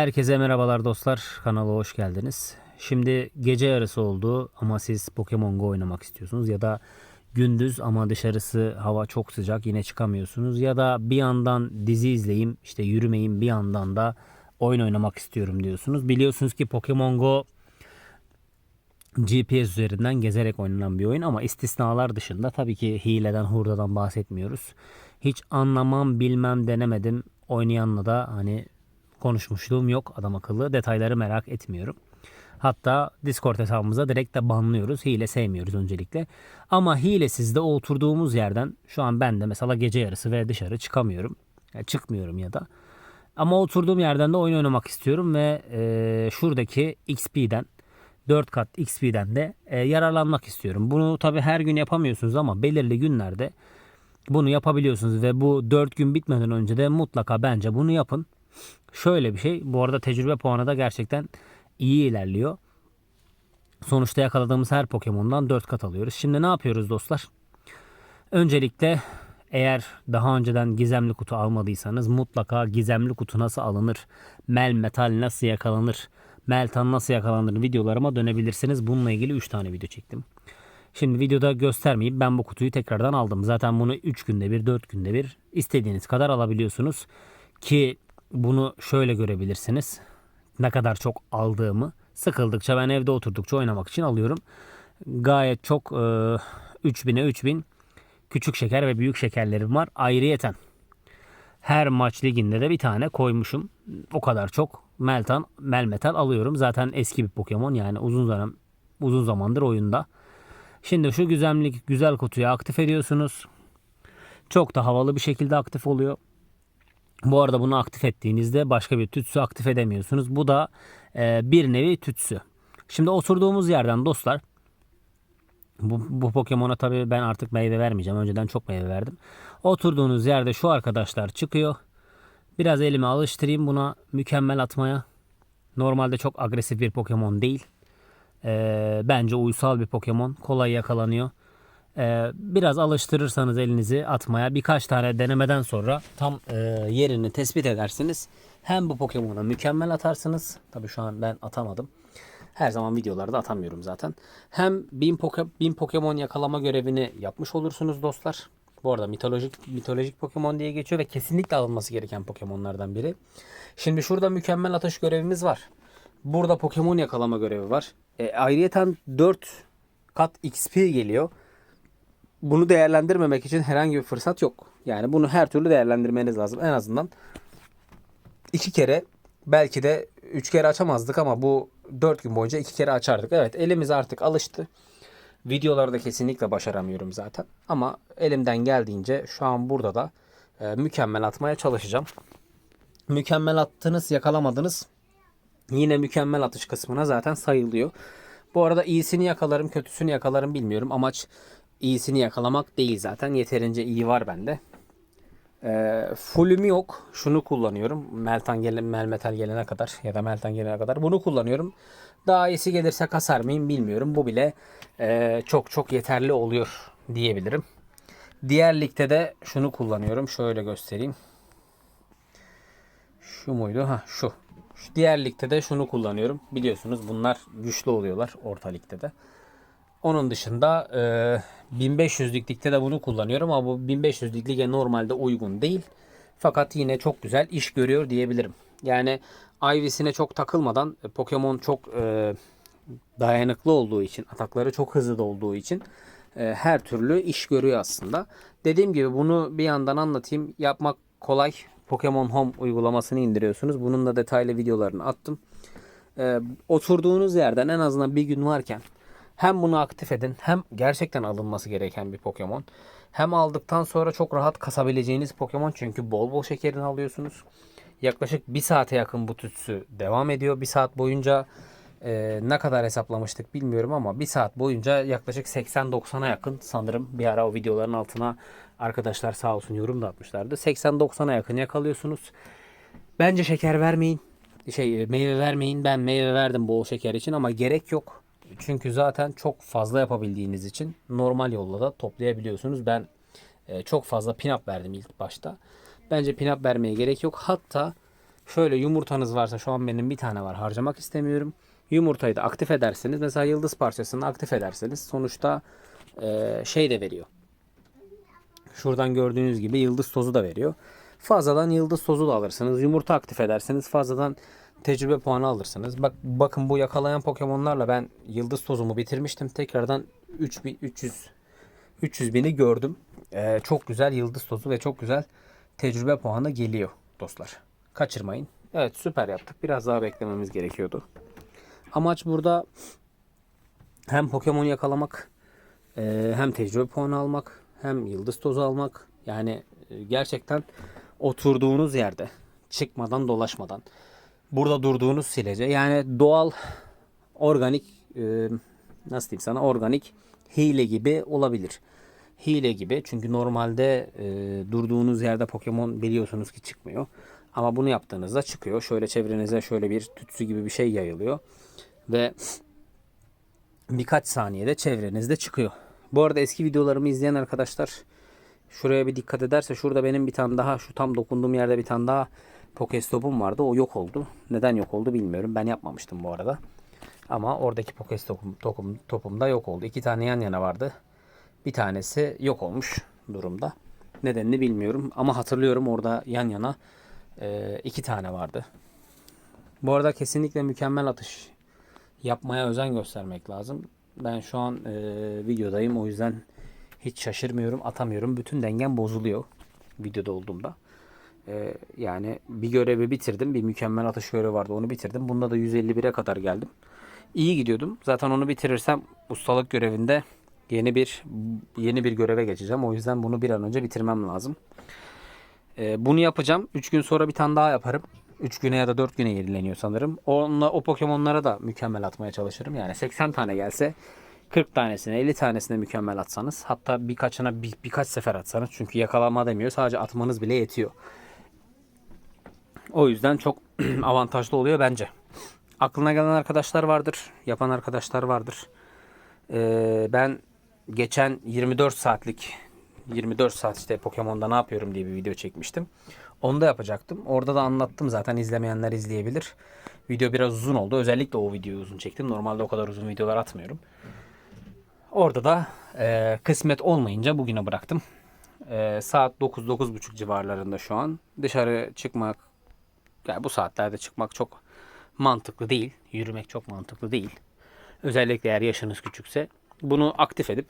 Herkese merhabalar dostlar. Kanala hoş geldiniz. Şimdi gece yarısı oldu ama siz Pokemon Go oynamak istiyorsunuz ya da gündüz ama dışarısı hava çok sıcak yine çıkamıyorsunuz ya da bir yandan dizi izleyeyim işte yürümeyeyim bir yandan da oyun oynamak istiyorum diyorsunuz. Biliyorsunuz ki Pokemon Go GPS üzerinden gezerek oynanan bir oyun ama istisnalar dışında tabii ki hileden hurdadan bahsetmiyoruz. Hiç anlamam bilmem denemedim. Oynayanla da hani konuşmuşluğum yok adam akıllı. Detayları merak etmiyorum. Hatta Discord hesabımıza direkt de banlıyoruz. Hile sevmiyoruz öncelikle. Ama hilesizde oturduğumuz yerden şu an ben de mesela gece yarısı ve dışarı çıkamıyorum. Yani çıkmıyorum ya da. Ama oturduğum yerden de oyun oynamak istiyorum ve e, şuradaki XP'den 4 kat XP'den de e, yararlanmak istiyorum. Bunu tabi her gün yapamıyorsunuz ama belirli günlerde bunu yapabiliyorsunuz ve bu 4 gün bitmeden önce de mutlaka bence bunu yapın. Şöyle bir şey. Bu arada tecrübe puanı da gerçekten iyi ilerliyor. Sonuçta yakaladığımız her Pokemon'dan 4 kat alıyoruz. Şimdi ne yapıyoruz dostlar? Öncelikle eğer daha önceden gizemli kutu almadıysanız mutlaka gizemli kutu nasıl alınır, mel metal nasıl yakalanır, meltan nasıl yakalanır videolarıma dönebilirsiniz. Bununla ilgili 3 tane video çektim. Şimdi videoda göstermeyip ben bu kutuyu tekrardan aldım. Zaten bunu 3 günde bir 4 günde bir istediğiniz kadar alabiliyorsunuz. Ki bunu şöyle görebilirsiniz. Ne kadar çok aldığımı. Sıkıldıkça ben evde oturdukça oynamak için alıyorum. Gayet çok e, 3000'e 3000 küçük şeker ve büyük şekerlerim var. Ayrıyeten her maç liginde de bir tane koymuşum. O kadar çok Meltan, Melmetal alıyorum. Zaten eski bir Pokemon yani uzun zaman uzun zamandır oyunda. Şimdi şu güzellik güzel kutuyu aktif ediyorsunuz. Çok da havalı bir şekilde aktif oluyor. Bu arada bunu aktif ettiğinizde başka bir tütsü aktif edemiyorsunuz. Bu da e, bir nevi tütsü. Şimdi oturduğumuz yerden dostlar bu, bu Pokemon'a tabii ben artık meyve vermeyeceğim. Önceden çok meyve verdim. Oturduğunuz yerde şu arkadaşlar çıkıyor. Biraz elimi alıştırayım buna mükemmel atmaya. Normalde çok agresif bir Pokemon değil. Ee, bence uysal bir Pokemon. Kolay yakalanıyor. Ee, biraz alıştırırsanız elinizi atmaya birkaç tane denemeden sonra tam e, yerini tespit edersiniz. Hem bu Pokemon'a mükemmel atarsınız. Tabii şu an ben atamadım. Her zaman videolarda atamıyorum zaten. Hem 1000 poke, bin Pokemon yakalama görevini yapmış olursunuz dostlar. Bu arada mitolojik mitolojik Pokemon diye geçiyor ve kesinlikle alınması gereken Pokemon'lardan biri. Şimdi şurada mükemmel atış görevimiz var. Burada Pokemon yakalama görevi var. E, ayrıyeten 4 kat XP geliyor. Bunu değerlendirmemek için herhangi bir fırsat yok. Yani bunu her türlü değerlendirmeniz lazım. En azından iki kere belki de üç kere açamazdık ama bu dört gün boyunca iki kere açardık. Evet elimiz artık alıştı. Videolarda kesinlikle başaramıyorum zaten. Ama elimden geldiğince şu an burada da e, mükemmel atmaya çalışacağım. Mükemmel attınız yakalamadınız. Yine mükemmel atış kısmına zaten sayılıyor. Bu arada iyisini yakalarım kötüsünü yakalarım bilmiyorum. Amaç iyisini yakalamak değil zaten. Yeterince iyi var bende. E, fullüm yok. Şunu kullanıyorum. Meltan gelen, Melmetal gelene kadar ya da Meltan gelene kadar bunu kullanıyorum. Daha iyisi gelirse kasar mıyım bilmiyorum. Bu bile e, çok çok yeterli oluyor diyebilirim. Diğer ligde de şunu kullanıyorum. Şöyle göstereyim. Şu muydu? Ha şu. şu. Diğer ligde de şunu kullanıyorum. Biliyorsunuz bunlar güçlü oluyorlar orta ligde de. Onun dışında e, 1500'lük ligde de bunu kullanıyorum ama bu 1500'lük lige normalde uygun değil. Fakat yine çok güzel iş görüyor diyebilirim. Yani Ivy'sine çok takılmadan e, Pokemon çok e, dayanıklı olduğu için, atakları çok hızlı da olduğu için e, her türlü iş görüyor aslında. Dediğim gibi bunu bir yandan anlatayım. Yapmak kolay. Pokemon Home uygulamasını indiriyorsunuz. Bunun da detaylı videolarını attım. E, oturduğunuz yerden en azından bir gün varken hem bunu aktif edin hem gerçekten alınması gereken bir Pokemon. Hem aldıktan sonra çok rahat kasabileceğiniz Pokemon çünkü bol bol şekerini alıyorsunuz. Yaklaşık bir saate yakın bu tütsü devam ediyor. Bir saat boyunca e, ne kadar hesaplamıştık bilmiyorum ama bir saat boyunca yaklaşık 80-90'a yakın sanırım bir ara o videoların altına arkadaşlar sağ olsun yorum da atmışlardı. 80-90'a yakın yakalıyorsunuz. Bence şeker vermeyin. Şey meyve vermeyin. Ben meyve verdim bol şeker için ama gerek yok. Çünkü zaten çok fazla yapabildiğiniz için normal yolla da toplayabiliyorsunuz. Ben e, çok fazla pinap verdim ilk başta. Bence pinap vermeye gerek yok. Hatta Şöyle yumurtanız varsa şu an benim bir tane var harcamak istemiyorum. Yumurtayı da aktif ederseniz mesela yıldız parçasını aktif ederseniz sonuçta e, şey de veriyor. Şuradan gördüğünüz gibi yıldız tozu da veriyor. Fazladan yıldız tozu da alırsınız. Yumurta aktif ederseniz fazladan tecrübe puanı alırsınız. Bak bakın bu yakalayan Pokemon'larla ben yıldız tozumu bitirmiştim. Tekrardan 3000 300 300 bini gördüm. Ee, çok güzel yıldız tozu ve çok güzel tecrübe puanı geliyor dostlar. Kaçırmayın. Evet süper yaptık. Biraz daha beklememiz gerekiyordu. Amaç burada hem Pokemon yakalamak ee, hem tecrübe puanı almak hem yıldız tozu almak yani e, gerçekten oturduğunuz yerde çıkmadan dolaşmadan burada durduğunuz sürece yani doğal organik e, nasıl diyeyim sana organik hile gibi olabilir. Hile gibi çünkü normalde e, durduğunuz yerde Pokemon biliyorsunuz ki çıkmıyor. Ama bunu yaptığınızda çıkıyor. Şöyle çevrenize şöyle bir tütsü gibi bir şey yayılıyor. Ve birkaç saniyede çevrenizde çıkıyor. Bu arada eski videolarımı izleyen arkadaşlar şuraya bir dikkat ederse şurada benim bir tane daha şu tam dokunduğum yerde bir tane daha Pokestop'um vardı. O yok oldu. Neden yok oldu bilmiyorum. Ben yapmamıştım bu arada. Ama oradaki Pokestop'um topum, topum da yok oldu. İki tane yan yana vardı. Bir tanesi yok olmuş durumda. Nedenini bilmiyorum ama hatırlıyorum orada yan yana e, iki tane vardı. Bu arada kesinlikle mükemmel atış yapmaya özen göstermek lazım. Ben şu an e, videodayım o yüzden hiç şaşırmıyorum, atamıyorum. Bütün dengem bozuluyor videoda olduğumda. E, yani bir görevi bitirdim. Bir mükemmel atış görevi vardı. Onu bitirdim. Bunda da 151'e kadar geldim. İyi gidiyordum. Zaten onu bitirirsem ustalık görevinde yeni bir yeni bir göreve geçeceğim. O yüzden bunu bir an önce bitirmem lazım. E, bunu yapacağım. 3 gün sonra bir tane daha yaparım. 3 güne ya da 4 güne yenileniyor sanırım. Onunla o Pokemon'lara da mükemmel atmaya çalışırım. Yani 80 tane gelse 40 tanesine 50 tanesine mükemmel atsanız hatta birkaçına bir, birkaç sefer atsanız çünkü yakalama demiyor sadece atmanız bile yetiyor. O yüzden çok avantajlı oluyor bence. Aklına gelen arkadaşlar vardır, yapan arkadaşlar vardır. Ee, ben geçen 24 saatlik 24 saat işte Pokemon'da ne yapıyorum diye bir video çekmiştim. Onu da yapacaktım. Orada da anlattım zaten izlemeyenler izleyebilir. Video biraz uzun oldu. Özellikle o videoyu uzun çektim. Normalde o kadar uzun videolar atmıyorum. Orada da e, kısmet olmayınca bugüne bıraktım. E, saat 9-9.30 civarlarında şu an. Dışarı çıkmak, yani bu saatlerde çıkmak çok mantıklı değil. Yürümek çok mantıklı değil. Özellikle eğer yaşınız küçükse. Bunu aktif edip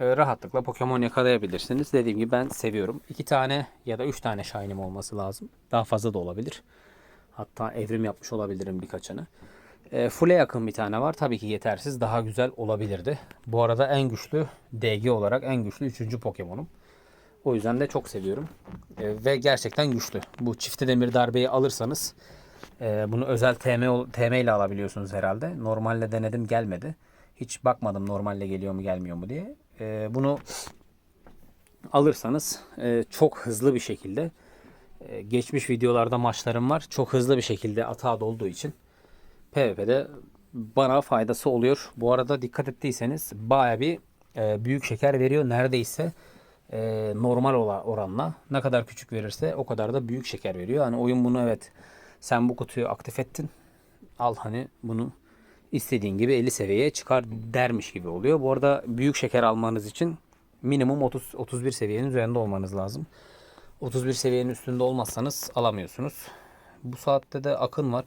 e, rahatlıkla Pokemon yakalayabilirsiniz. Dediğim gibi ben seviyorum. İki tane ya da üç tane Shiny'm olması lazım. Daha fazla da olabilir. Hatta evrim yapmış olabilirim birkaçını. E, Full'e yakın bir tane var. Tabii ki yetersiz. Daha güzel olabilirdi. Bu arada en güçlü DG olarak en güçlü 3. Pokemon'um. O yüzden de çok seviyorum. E, ve gerçekten güçlü. Bu çifte demir darbeyi alırsanız e, bunu özel TM, TM ile alabiliyorsunuz herhalde. Normalde denedim gelmedi. Hiç bakmadım normalde geliyor mu gelmiyor mu diye. E, bunu alırsanız e, çok hızlı bir şekilde e, geçmiş videolarda maçlarım var. Çok hızlı bir şekilde atağa dolduğu için PvP'de bana faydası oluyor. Bu arada dikkat ettiyseniz baya bir e, büyük şeker veriyor. Neredeyse e, normal oranla ne kadar küçük verirse o kadar da büyük şeker veriyor. Hani oyun bunu evet sen bu kutuyu aktif ettin. Al hani bunu istediğin gibi 50 seviyeye çıkar dermiş gibi oluyor. Bu arada büyük şeker almanız için minimum 30 31 seviyenin üzerinde olmanız lazım. 31 seviyenin üstünde olmazsanız alamıyorsunuz. Bu saatte de akın var.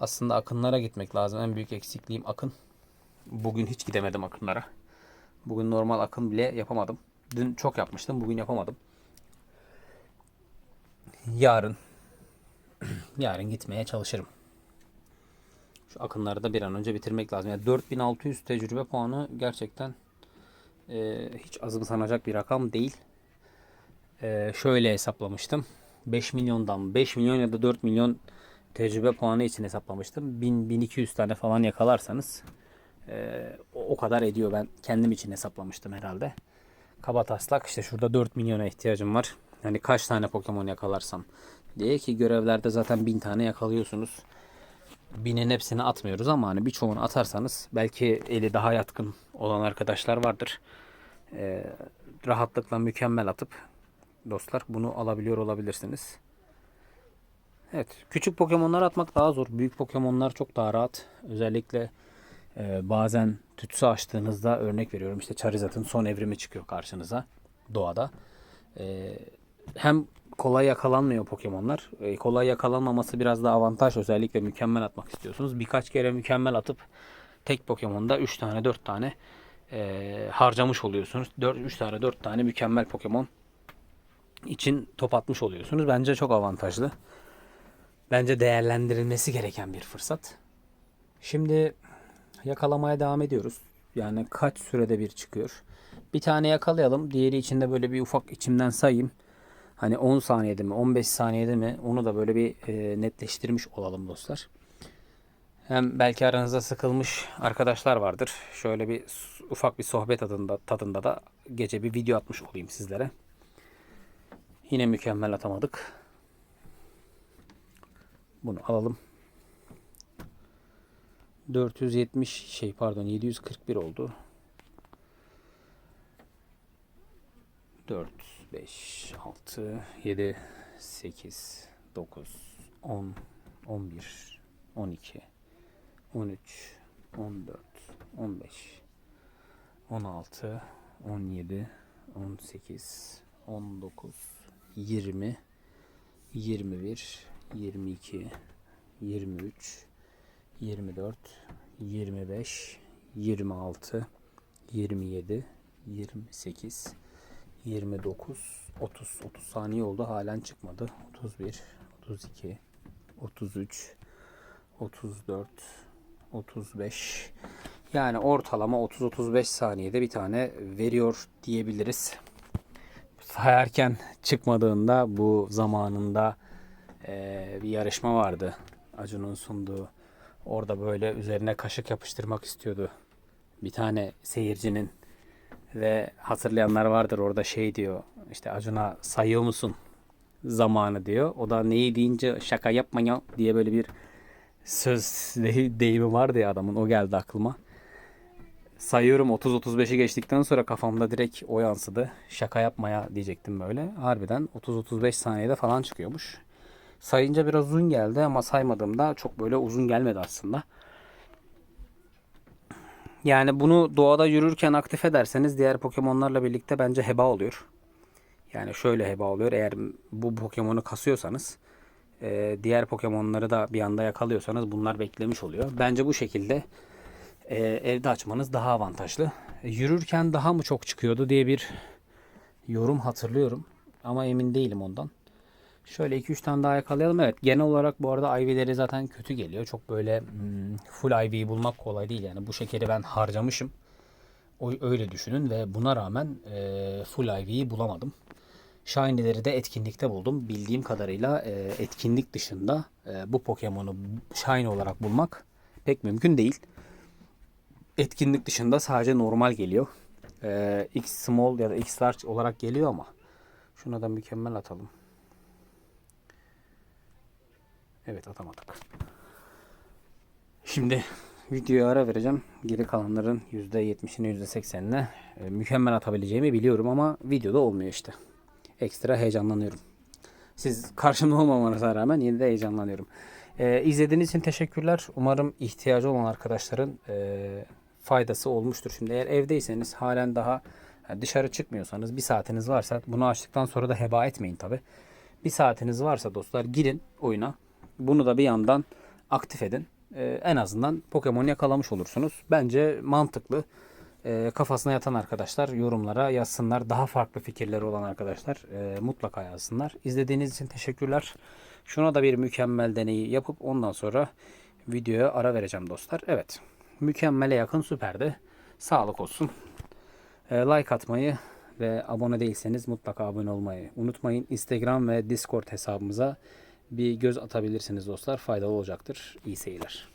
Aslında akınlara gitmek lazım. En büyük eksikliğim akın. Bugün hiç gidemedim akınlara. Bugün normal akın bile yapamadım. Dün çok yapmıştım. Bugün yapamadım. Yarın yarın gitmeye çalışırım. Şu akınları da bir an önce bitirmek lazım. Yani 4600 tecrübe puanı gerçekten e, hiç azımsanacak bir rakam değil. E, şöyle hesaplamıştım. 5 milyondan 5 milyon ya da 4 milyon tecrübe puanı için hesaplamıştım. 1000 1200 tane falan yakalarsanız e, o kadar ediyor. Ben kendim için hesaplamıştım herhalde. Kaba taslak işte şurada 4 milyona ihtiyacım var. Yani kaç tane Pokemon yakalarsam diye ki görevlerde zaten 1000 tane yakalıyorsunuz. Binin hepsini atmıyoruz ama hani birçoğunu atarsanız belki eli daha yatkın olan arkadaşlar vardır. Ee, rahatlıkla mükemmel atıp dostlar bunu alabiliyor olabilirsiniz. Evet. Küçük Pokemon'ları atmak daha zor. Büyük Pokemon'lar çok daha rahat. Özellikle e, bazen tütsü açtığınızda örnek veriyorum işte Charizard'ın son evrimi çıkıyor karşınıza doğada. E, hem kolay yakalanmıyor Pokemon'lar. E, kolay yakalanmaması biraz da avantaj. Özellikle mükemmel atmak istiyorsunuz. Birkaç kere mükemmel atıp tek Pokemon'da 3 tane 4 tane e, harcamış oluyorsunuz. 4 3 tane 4 tane mükemmel Pokemon için top atmış oluyorsunuz. Bence çok avantajlı. Bence değerlendirilmesi gereken bir fırsat. Şimdi yakalamaya devam ediyoruz. Yani kaç sürede bir çıkıyor. Bir tane yakalayalım. Diğeri içinde böyle bir ufak içimden sayayım. Hani 10 saniyede mi 15 saniyede mi onu da böyle bir e, netleştirmiş olalım dostlar. Hem belki aranızda sıkılmış arkadaşlar vardır. Şöyle bir ufak bir sohbet tadında, tadında da gece bir video atmış olayım sizlere. Yine mükemmel atamadık. Bunu alalım. 470 şey pardon 741 oldu. 4 5 6 7 8 9 10 11 12 13 14 15 16 17 18 19 20 21 22 23 24 25 26 27 28 29 30 30 saniye oldu halen çıkmadı 31 32 33 34 35 yani ortalama 30-35 saniyede bir tane veriyor diyebiliriz. Sayarken çıkmadığında bu zamanında eee, bir yarışma vardı. Acun'un sunduğu. Orada böyle üzerine kaşık yapıştırmak istiyordu. Bir tane seyircinin ve hatırlayanlar vardır orada şey diyor. İşte Acun'a sayıyor musun zamanı diyor. O da neyi deyince şaka yapma ya diye böyle bir söz de- deyimi vardı ya adamın. O geldi aklıma. Sayıyorum 30-35'i geçtikten sonra kafamda direkt o yansıdı. Şaka yapmaya diyecektim böyle. Harbiden 30-35 saniyede falan çıkıyormuş. Sayınca biraz uzun geldi ama saymadığımda çok böyle uzun gelmedi aslında. Yani bunu doğada yürürken aktif ederseniz diğer Pokemon'larla birlikte bence heba oluyor. Yani şöyle heba oluyor. Eğer bu Pokemon'u kasıyorsanız e, diğer Pokemon'ları da bir anda yakalıyorsanız bunlar beklemiş oluyor. Bence bu şekilde e, evde açmanız daha avantajlı. E, yürürken daha mı çok çıkıyordu diye bir yorum hatırlıyorum. Ama emin değilim ondan. Şöyle 2-3 tane daha yakalayalım. Evet genel olarak bu arada IV'leri zaten kötü geliyor. Çok böyle hmm, full IV'yi bulmak kolay değil. Yani bu şekeri ben harcamışım. O, öyle düşünün ve buna rağmen e, full IV'yi bulamadım. Shiny'leri de etkinlikte buldum. Bildiğim kadarıyla e, etkinlik dışında e, bu Pokemon'u Shiny olarak bulmak pek mümkün değil. Etkinlik dışında sadece normal geliyor. E, X small ya da X large olarak geliyor ama şuna da mükemmel atalım. Evet atamadık. Şimdi videoya ara vereceğim. Geri kalanların %70'ine %80'ine e, mükemmel atabileceğimi biliyorum ama videoda olmuyor işte. Ekstra heyecanlanıyorum. Siz karşımda olmamanıza rağmen yine de heyecanlanıyorum. E, izlediğiniz için teşekkürler. Umarım ihtiyacı olan arkadaşların e, faydası olmuştur. Şimdi eğer evdeyseniz halen daha yani dışarı çıkmıyorsanız bir saatiniz varsa bunu açtıktan sonra da heba etmeyin tabi. Bir saatiniz varsa dostlar girin oyuna. Bunu da bir yandan aktif edin. Ee, en azından Pokemon yakalamış olursunuz. Bence mantıklı. Ee, kafasına yatan arkadaşlar yorumlara yazsınlar. Daha farklı fikirleri olan arkadaşlar e, mutlaka yazsınlar. İzlediğiniz için teşekkürler. Şuna da bir mükemmel deneyi yapıp ondan sonra videoya ara vereceğim dostlar. Evet. Mükemmele yakın süperdi. Sağlık olsun. E, like atmayı ve abone değilseniz mutlaka abone olmayı unutmayın. Instagram ve Discord hesabımıza bir göz atabilirsiniz dostlar. Faydalı olacaktır. İyi seyirler.